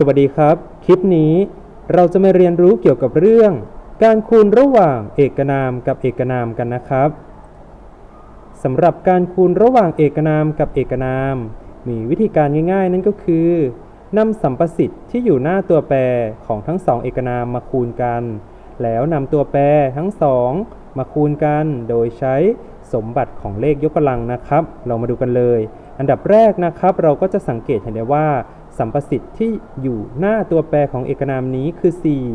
สวัสดีครับ คลิปนี้เราจะมาเรียนรู้เกี่ยวกับเรื่อง การคูณระหว่างเอกนามกับเอกนามกันนะครับสำหรับการคูณระหว่างเอกนามกับเอกนาม มีวิธีการง่าย ๆ นั่นก็คือนำสัมประสิทธิ์ที่อยู่หน้าตัวแปรของทั้งสองเอกนามมาคูณกัน แล้วนำตัวแปรทั้งสองมาคูณกันโดยใช้สมบัติของเลขยกกำลังนะครับ เรามาดูกันเลย อันดับแรกนะครับ เราก็จะสังเกตเห็นได้ว่า สัมประสิทธิ์ที่อยู่หน้าตัวแปรของเอกนามนี้คือ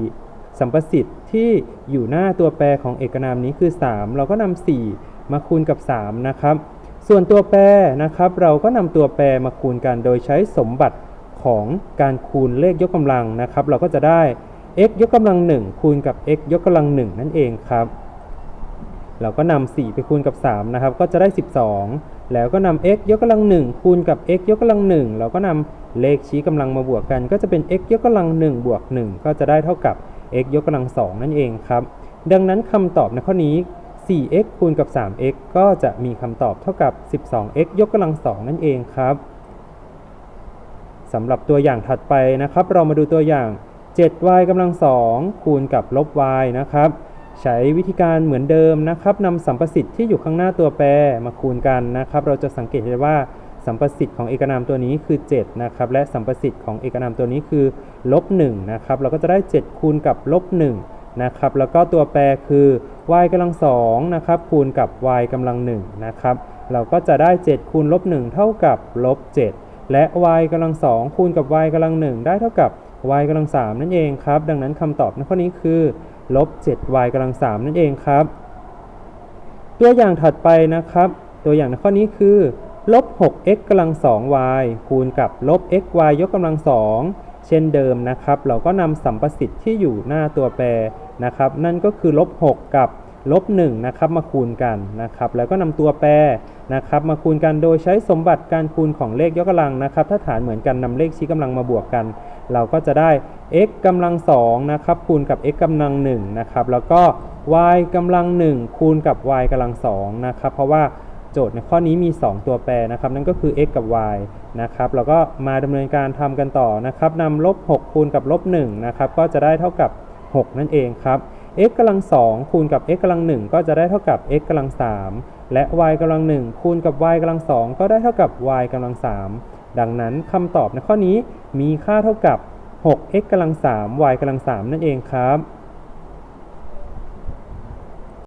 4 สัมประสิทธิ์ที่อยู่หน้าตัวแปรของเอกนามนี้คือ 3 เราก็นำ4มาคูณกับ 3 นะครับ ส่วนตัวแปรนะครับ เราก็นำตัวแปรมาคูณกันโดยใช้สมบัติของการคูณเลขยกกำลังนะครับ เราก็จะได้ x ยกกำลัง 1 คูณกับ x ยกกำลัง 1 นั่นเองครับ เราก็นำ4ไปคูณกับ3นะครับก็จะได้ 12 แล้วก็นำ x ยกกำลัง1คูณกับ x ยกกำลัง1เราก็นำเลขชี้กำลังมาบวกกัน ก็จะเป็น x ยกกำลัง1บวก1ก็จะได้เท่ากับ x ยกกำลัง2นั่นเองครับดังนั้นคำตอบในข้อนี้ 4x คูณกับ 3x ก็จะมีคำตอบเท่ากับ 12x ยกกำลัง2นั่นเองครับสำหรับตัวอย่างถัดไปนะครับ เรามาดูตัวอย่าง 7y กำลัง2คูณกับลบ y นะครับ ใช้วิธีการเหมือนเดิมนะครับนำสัมประสิทธิ์ที่อยู่ข้างหน้าตัวแปรมาคูณกันนะครับ เราจะสังเกตได้ว่าสัมประสิทธิ์ของเอกนามตัวนี้คือ7นะครับและสัมประสิทธิ์ของเอกนามตัวนี้คือลบ1นะครับเราก็จะได้ 7 คูณกับลบ1นะครับแล้วก็ตัวแปรคือ y กำลัง2นะครับคูณกับ y กำลัง1นะครับเราก็จะได้ 7 คูณลบ1เท่ากับลบ7และ y กำลัง2คูณกับ y กำลัง1ได้เท่ากับ y กำลัง3นั่นเองครับดังนั้นคำตอบในข้อนี้คือ ลบ 7y กำลัง 3 นั่นเองครับ ตัวอย่างถัดไปนะครับ ตัวอย่างในข้อนี้คือลบ 6x กำลัง 2y คูณกับลบ xy ยกกำลัง 2 เช่นเดิมนะครับ เราก็นำสัมประสิทธิ์ที่อยู่หน้าตัวแปรนะครับ นั่นก็คือลบ 6 กับลบ1นะครับมาคูณกันนะครับ แล้วก็นำตัวแปรนะครับ มาคูณกันโดยใช้สมบัติการคูณของเลขยกกำลังนะครับ ถ้าฐานเหมือนกันนำเลขชี้กำลังมาบวกกัน เราก็จะได้ x กำลัง2นะครับคูณกับ x กำลัง1นะครับแล้วก็ y กำลัง 1 คูณกับ y กำลัง2นะครับเพราะว่าโจทย์ในข้อนี้มี 2 ตัวแปรนะครับ นั่นก็คือ x กับ y นะครับแล้วก็มาดำเนินการทำกันต่อนะครับนำลบ 6 คูณกับลบ1นะครับก็จะได้เท่ากับ 6 นั่นเองครับ x กำลัง 2 คูณกับ x กำลัง 1 ก็จะได้เท่ากับ x กำลัง 3 และ y กำลัง 1 คูณกับ y กำลัง 2 ก็ได้เท่ากับ y กำลัง 3 ดังนั้นคำตอบในข้อนี้มีค่าเท่ากับ 6x กำลัง3 y กำลัง3นั่นเองครับ